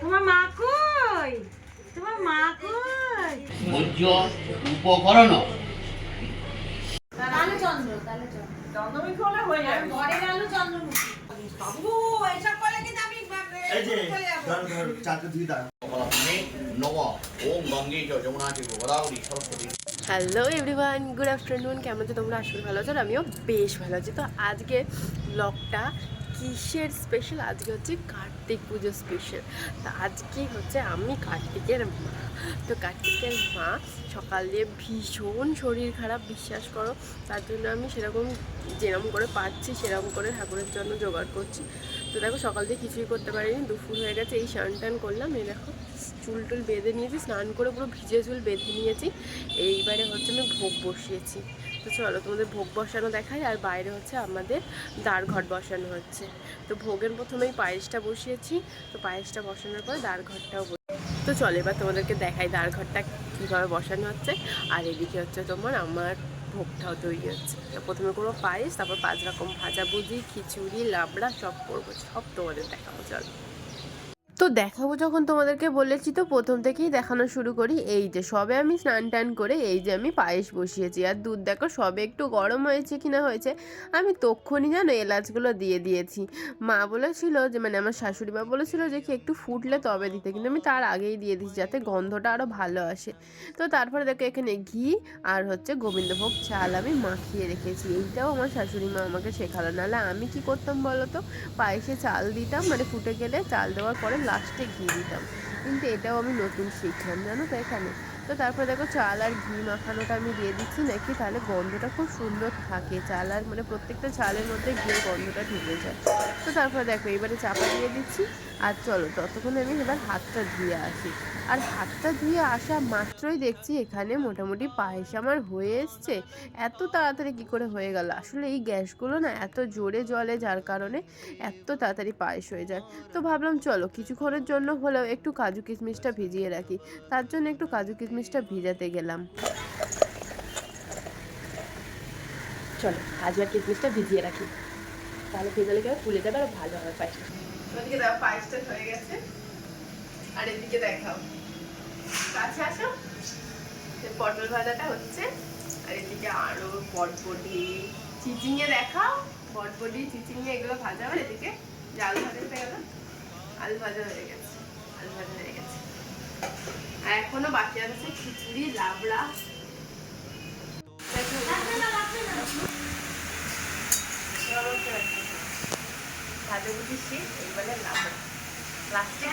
তোমার মা কই? তোমার মা কই? ভোজ্য উপকরণ। আলু চন্দ্র তাহলে চন্দ্রমুখী হলে হয়ে যাবে। ঘরের আলু চন্দ্রমুখী। বাবু এসব করলে কিন্তু আমি এই যে ধর ধর চারটে দুই দাঁড় নব ওম গঙ্গে চ যমুনা চ গোদাবরী সরস্বতী হ্যালো এভরিওয়ান গুড আফটারনুন কেমন আছো তোমরা? আসলে ভালো আছো আমিও বেশ ভালো আছি। তো আজকে ব্লগটা কিসের স্পেশাল আজকে হচ্ছে কার্তিক পুজো স্পেশাল তো আজকে হচ্ছে আমি কার্তিকের মা। তো কার্তিকের মা সকাল দিয়ে ভীষণ শরীর খারাপ, বিশ্বাস করো। তার জন্য আমি সেরকম যেরকম করে পাচ্ছি সেরকম করে ঠাকুরের জন্য জোগাড় করছি। তো দেখো সকাল দিয়ে কিছুই করতে পারিনি, দুপুর হয়ে গেছে, এই স্নান টান করলাম। এই দেখো চুল টুল বেঁধে নিয়েছি, স্নান করে পুরো ভিজে চুল বেঁধে নিয়েছি। এইবারে হচ্ছে আমি ভোগ বসিয়েছি। তো চলো তোমাদের ভোগ বসানো দেখাই, আর বাইরে হচ্ছে আমাদের দাঁড় ঘট বসানো হচ্ছে। তো ভোগের প্রথমেই পায়েসটা বসিয়েছি, তো পায়েসটা বসানোর পরে বস- তো চলো এবার তোমাদেরকে দেখাই ঘরটা কীভাবে বসানো হচ্ছে, আর এদিকে হচ্ছে তোমার আমার ভোগটাও তৈরি হচ্ছে। প্রথমে করব পায়েস, তারপর পাঁচ রকম ভাজাভুজি খিচুড়ি, লাবড়া সব করব, সব তোমাদের দেখাবো, চলো। তো দেখাবো যখন তোমাদেরকে বলেছি তো প্রথম থেকেই দেখানো শুরু করি। এই যে সবে আমি স্নান টান করে এই যে আমি পায়েস বসিয়েছি। আর দুধ দেখো সবে একটু গরম হয়েছে কি না হয়েছে, আমি তক্ষণই জানো এলাচগুলো দিয়ে দিয়েছি। মা বলেছিল যে মানে আমার শাশুড়ি মা বলেছিল যে, কি একটু ফুটলে তবে দিতে। কিন্তু আমি তার আগেই দিয়ে দিয়েছি যাতে গন্ধটা আরও ভালো আসে। তো তারপরে দেখো এখানে ঘি আর হচ্ছে গোবিন্দভোগ চাল আমি মাখিয়ে রেখেছি। এইটাও আমার শাশুড়ি মা আমাকে শেখালো। নাহলে আমি কি করতাম বলো তো? পায়েসে চাল দিতাম মানে ফুটে গেলে চাল দেওয়ার পরে লাস্টে ঘি দিতাম। কিন্তু এটাও আমি নতুন শিখলাম জানো তো এখানে? তো তারপরে দেখো চাল আর ঘি মাখানোটা আমি দিয়ে দিচ্ছি। নাকি তাহলে গন্ধটা খুব সুন্দর থাকে। চাল আর মানে প্রত্যেকটা চালের মধ্যে ঘিয়ের গন্ধটা ঢুকে যায়। তো তারপরে দেখো এবারে চাপা দিয়ে দিচ্ছি। আর চলো ততক্ষণে আমি এবার হাতটা ধুয়ে আসি। আর হাতটা ধুয়ে আসা মাত্রই দেখছি এখানে মোটামুটি পায়েস আমার হয়ে এসছে। এত তাড়াতাড়ি কি করে হয়ে গেল? আসলে এই গ্যাসগুলো না এত জোরে জলে যার কারণে এত তাড়াতাড়ি পায়েস হয়ে যায়। তো ভাবলাম চলো কিছুক্ষণের জন্য হলেও একটু কাজু কিশমিশটা ভিজিয়ে রাখি। তার জন্য একটু কাজু কিশমিশটা ভিজাতে গেলাম। চলো কাজু আর কিশমিশটা ভিজিয়ে রাখি। তাহলে ভেজালে গেলে ফুলে যাবে আর ভালো হবে পায়েসটা। ওদিকে দেখো পায়েসটা হয়ে গেছে। আর এদিকে দেখাও। কাছে আসো। পটল ভাজাটা হচ্ছে। আর এদিকে আরও বটবটি। চিচিঙে দেখাও। বটবটি চিচিঙে এগুলো ভাজা হবে। এদিকে জাল ভাজা হয়ে গেল। আলু ভাজা হয়ে গেছে। আলু ভাজা হয়ে গেছে। আর এখনও বাকি আছে খিচুড়ি লাবড়া। শেষ এইবারে লাবড়া। লাস্টে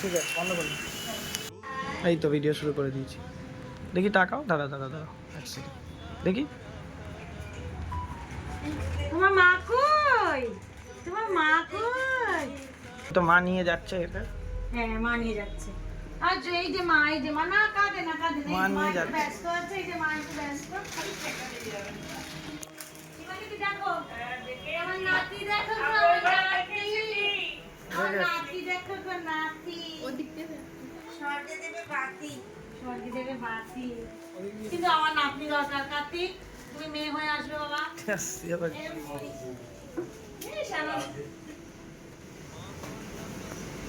ঠিক আছে বন্ধ করুন এই তো ভিডিও শুরু করে দিয়েছি। দেখি টাকাও দাদা দাদা দাদা এক সেকেন্ড দেখি। তোমার মা কই? তোমার মা কই? তো মা নিয়ে যাচ্ছে এটা। হ্যাঁ মা নিয়ে যাচ্ছে। আর যে এই যে মা এই যে মা না কাঁদে না কাঁদে না, মা নিয়ে যাচ্ছে। ব্যস্ত আছে এই যে মা একটু ব্যস্ত। শিবানীকে দেখো? আমার নাতি দেখো আমার নাতি। আমার নাতি দেখো গো, নাতি। স্বর্গে দেবে বাতি। স্বর্গে দেবে বাতি। কিন্তু আমার নাতনি দরকার কার্তিক তুমি মেয়ে হয়ে আসবে বাবা।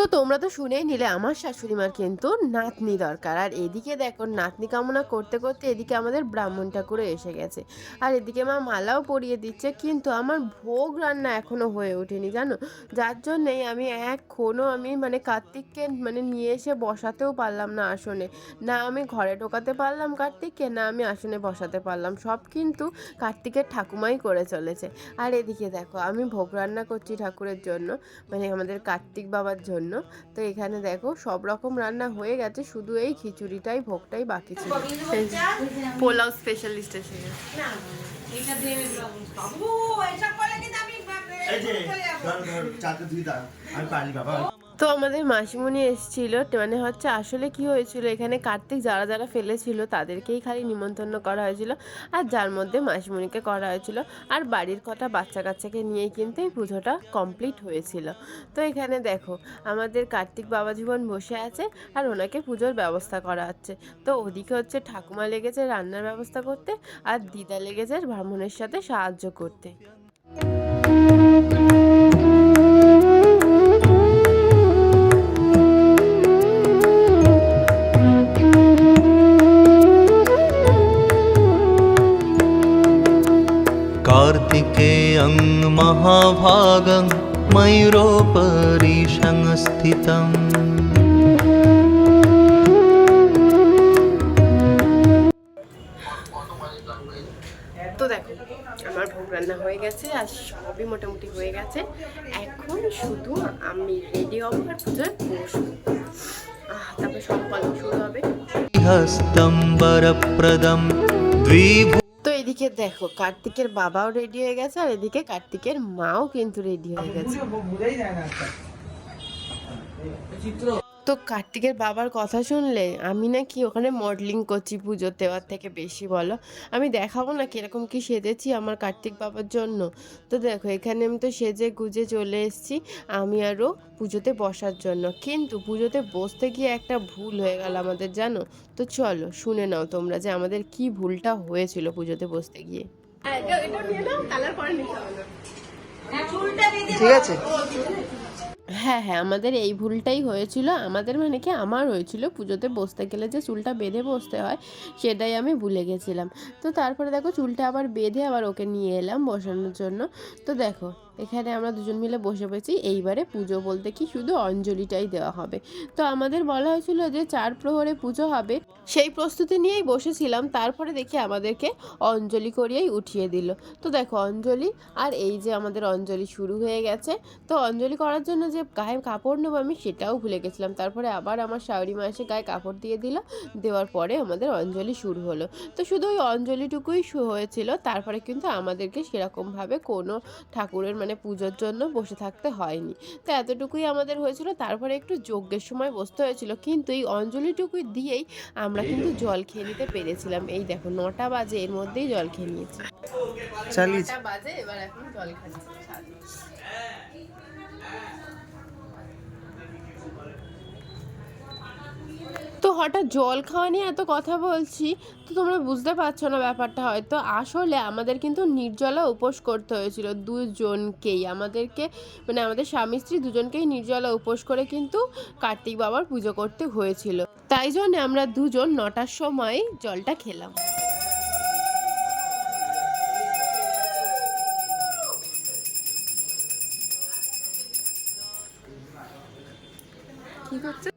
তো তোমরা তো শুনেই নিলে, আমার শাশুড়ি মার কিন্তু নাতনি দরকার। আর এদিকে দেখো, নাতনি কামনা করতে করতে এদিকে আমাদের ব্রাহ্মণ ঠাকুরও এসে গেছে। আর এদিকে মা মালাও পরিয়ে দিচ্ছে, কিন্তু আমার ভোগ রান্না এখনও হয়ে ওঠেনি, জানো? যার জন্যেই আমি এখনও আমি মানে কার্তিককে মানে নিয়ে এসে বসাতেও পারলাম না আসনে। না আমি ঘরে ঢোকাতে পারলাম কার্তিককে, না আমি আসনে বসাতে পারলাম। সব কিন্তু কার্তিকের ঠাকুমাই করে চলেছে। আর এদিকে দেখো, আমি ভোগ রান্না করছি ঠাকুরের জন্য মানে আমাদের কার্তিক বাবার জন্য। তো এখানে দেখো, সব রকম রান্না হয়ে গেছে, শুধু এই খিচুড়িটাই, ভোগটাই বাকি ছিল। পোলাও স্পেশালিস্ট এসে গেছে। তো আমাদের মাসিমণি এসেছিল মানে হচ্ছে আসলে কি হয়েছিল, এখানে কার্তিক যারা যারা ফেলেছিল তাদেরকেই খালি নিমন্ত্রণ করা হয়েছিল আর যার মধ্যে মাসিমণিকে করা হয়েছিল আর বাড়ির কটা বাচ্চা কাচ্চাকে নিয়েই কিন্তু এই পুজোটা কমপ্লিট হয়েছিল। তো এখানে দেখো, আমাদের কার্তিক বাবা জীবন বসে আছে আর ওনাকে পুজোর ব্যবস্থা করা হচ্ছে। তো ওদিকে হচ্ছে ঠাকুমা লেগেছে রান্নার ব্যবস্থা করতে আর দিদা লেগেছে ব্রাহ্মণের সাথে সাহায্য করতে। मयूरोपरि संस्थितम् তো দেখো আমার ভোগ রান্না হয়ে গেছে আর সবই মোটামুটি হয়ে গেছে এখন শুধু আমি রেডি হব আর পুজোয় বসবো আহ, তারপরে সম্পন্ন শুরু হবে हस्तं वरप्रदं द्विभु তো এদিকে দেখো, কার্তিকের বাবাও রেডি হয়ে গেছে আর এদিকে কার্তিকের মাও কিন্তু রেডি হয়ে গেছে। যায় না একটা। তো কার্তিকের বাবার কথা শুনলে আমি নাকি ওখানে মডেলিং করছি পুজো দেওয়ার থেকে বেশি বলো? আমি দেখাবো না কীরকম কি সেজেছি আমার কার্তিক বাবার জন্য? তো দেখো এখানে আমি তো সেজে গুজে চলে এসেছি আমি আরও পুজোতে বসার জন্য। কিন্তু পুজোতে বসতে গিয়ে একটা ভুল হয়ে গেল আমাদের জানো? তো চলো শুনে নাও তোমরা যে আমাদের কি ভুলটা হয়েছিল পুজোতে বসতে গিয়ে। ঠিক আছে। হ্যাঁ হ্যাঁ আমাদের এই ভুলটাই হয়েছিল। আমাদের মানে কি, আমার হয়েছিল পুজোতে বসতে গেলে যে চুলটা বেঁধে বসতে হয়, সেটাই আমি ভুলে গেছিলাম। তো তারপরে দেখো চুলটা আবার বেঁধে আবার ওকে নিয়ে এলাম বসানোর জন্য। তো দেখো এখানে আমরা দুজন মিলে বসে পেয়েছি এইবারে পুজো বলতে কি শুধু অঞ্জলিটাই দেওয়া হবে। তো আমাদের বলা হয়েছিল যে চার প্রহরে পুজো হবে। সেই প্রস্তুতি নিয়েই বসেছিলাম। তারপরে দেখি আমাদেরকে অঞ্জলি করিয়েই উঠিয়ে দিল। তো দেখো অঞ্জলি, আর এই যে আমাদের অঞ্জলি শুরু হয়ে গেছে। তো অঞ্জলি করার জন্য যে গায়ে কাপড় নেব আমি, সেটাও ভুলে গেছিলাম। তারপরে আবার আমার শাওরি মা এসে গায়ে কাপড় দিয়ে দিল। দেওয়ার পরে আমাদের অঞ্জলি শুরু হলো। তো শুধু ওই অঞ্জলিটুকুই হয়েছিল। তারপরে কিন্তু আমাদেরকে সেরকমভাবে কোনো ঠাকুরের মানে পুজোর জন্য বসে থাকতে হয়নি। তো এতটুকুই আমাদের হয়েছিল। তারপরে একটু যজ্ঞের সময় বসতে হয়েছিল। কিন্তু এই অঞ্জলিটুকুই দিয়েই আমরা কিন্তু জল খেয়ে নিতে পেরেছিলাম। এই দেখো নটা বাজে এর মধ্যেই জল খেয়ে নিয়েছি। নটা বাজে এবার এখন জল খাচ্ছি হঠাৎ জল খাওয়া নিয়ে এত কথা বলছি, তো তোমরা বুঝতে পারছ না ব্যাপারটা হয়তো। আসলে আমাদের কিন্তু নির্জলা উপোস করতে হয়েছিল দুজনকেই। আমাদেরকে মানে আমাদের স্বামী স্ত্রী দুজনকেই নির্জলা উপোস করে কিন্তু কার্তিক বাবার পুজো করতে হয়েছিল। তাই জন্য আমরা দুজন নটার সময় জলটা খেলাম। কি করছে?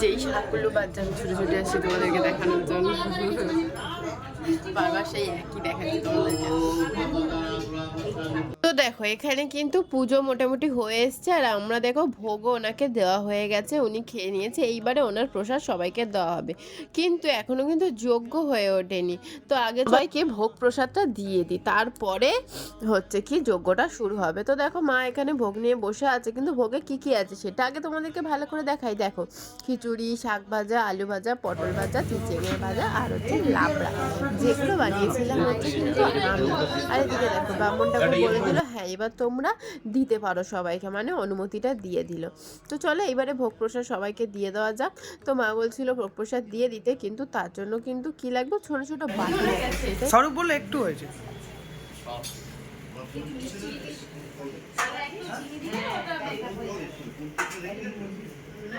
যেই সাপগুলো বাচ্চা আমি ছুটে ছুটে আসি তোমাদেরকে দেখানোর জন্য। বারবার সেই একই দেখাচ্ছি তোমাদেরকে। দেখো এখানে কিন্তু পুজো মোটামুটি হয়ে এসছে আর আমরা দেখো ভোগও ওনাকে দেওয়া হয়ে গেছে উনি খেয়ে নিয়েছে এইবারে ওনার প্রসাদ সবাইকে দেওয়া হবে। কিন্তু এখনও কিন্তু যোগ্য হয়ে ওঠেনি। তো আগে সবাইকে ভোগ প্রসাদটা দিয়ে দিই তারপরে হচ্ছে কি যজ্ঞটা শুরু হবে। তো দেখো মা এখানে ভোগ নিয়ে বসে আছে কিন্তু ভোগে কি কি আছে সেটা আগে তোমাদেরকে ভালো করে দেখাই। দেখো খিচুড়ি শাক ভাজা আলু ভাজা পটল ভাজা চিচিঙে ভাজা আর হচ্ছে লাবড়া। যেগুলো বানিয়েছিলাম হচ্ছে কিন্তু আর এদিকে দেখো ব্রাহ্মণটাকে বলে দিল হ্যাঁ এবার তোমরা দিতে পারো সবাইকে। মানে অনুমতিটা দিয়ে দিল। তো চলো এবারে ভোগ প্রসাদ সবাইকে দিয়ে দেওয়া যাক। তো মা বলছিল, ভোগ প্রসাদ দিয়ে দিতে, কিন্তু তার জন্য কিন্তু কি লাগবে? ছোট ছোট বাটি স্বরূপ বললে, একটু হয়েছে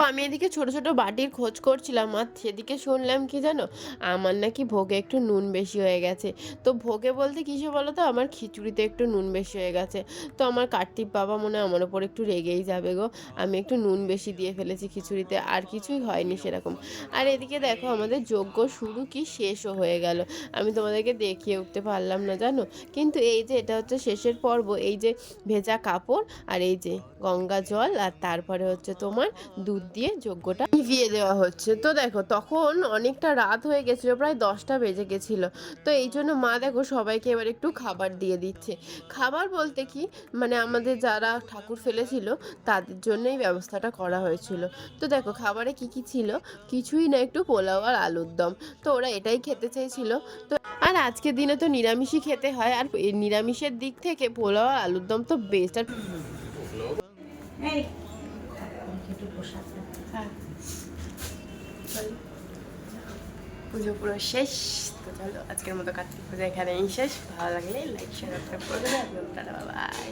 আমি এদিকে ছোট ছোট বাটির খোঁজ করছিলাম, আর সেদিকে শুনলাম কি জানো, আমার নাকি ভোগে একটু নুন বেশি হয়ে গেছে। তো ভোগে বলতে কিসে বলো তো আমার খিচুড়িতে একটু নুন বেশি হয়ে গেছে। তো আমার কার্তিক বাবা মনে হয় আমার ওপর একটু রেগেই যাবে গো। আমি একটু নুন বেশি দিয়ে ফেলেছি খিচুড়িতে, আর কিছুই হয়নি সেরকম। আর এদিকে দেখো, আমাদের যজ্ঞ শুরু কি শেষও হয়ে গেল। আমি তোমাদেরকে দেখিয়ে উঠতে পারলাম না জানো? কিন্তু এই যে এটা হচ্ছে শেষের পর্ব, এই যে ভেজা কাপড়, আর এই যে গঙ্গা জল, আর তারপরে হচ্ছে তোমার দুধ দিয়ে যজ্ঞটা নিভিয়ে দেওয়া হচ্ছে। তো দেখো তখন অনেকটা রাত হয়ে গেছিল প্রায় দশটা বেজে গেছিল। তো এই জন্য মা দেখো সবাইকে এবার একটু খাবার দিয়ে দিচ্ছে। খাবার বলতে কি? মানে আমাদের যারা ঠাকুর ফেলেছিল তাদের জন্যই ব্যবস্থাটা করা হয়েছিল। তো দেখো খাবারে কি কি ছিল? কিছুই না একটু পোলাও আর আলুর দম। তো ওরা এটাই খেতে চেয়েছিল তো আর আজকের দিনে তো নিরামিষই খেতে হয়। আর নিরামিষের দিক থেকে পোলাও আর আলুর দম তো বেস্ট আর এই পুজো পুরো শেষ তো চলো আজকের মতো কার্তিক পুজো এখানেই শেষ। ভালো লাগলে লাইক শেয়ার করবে বাই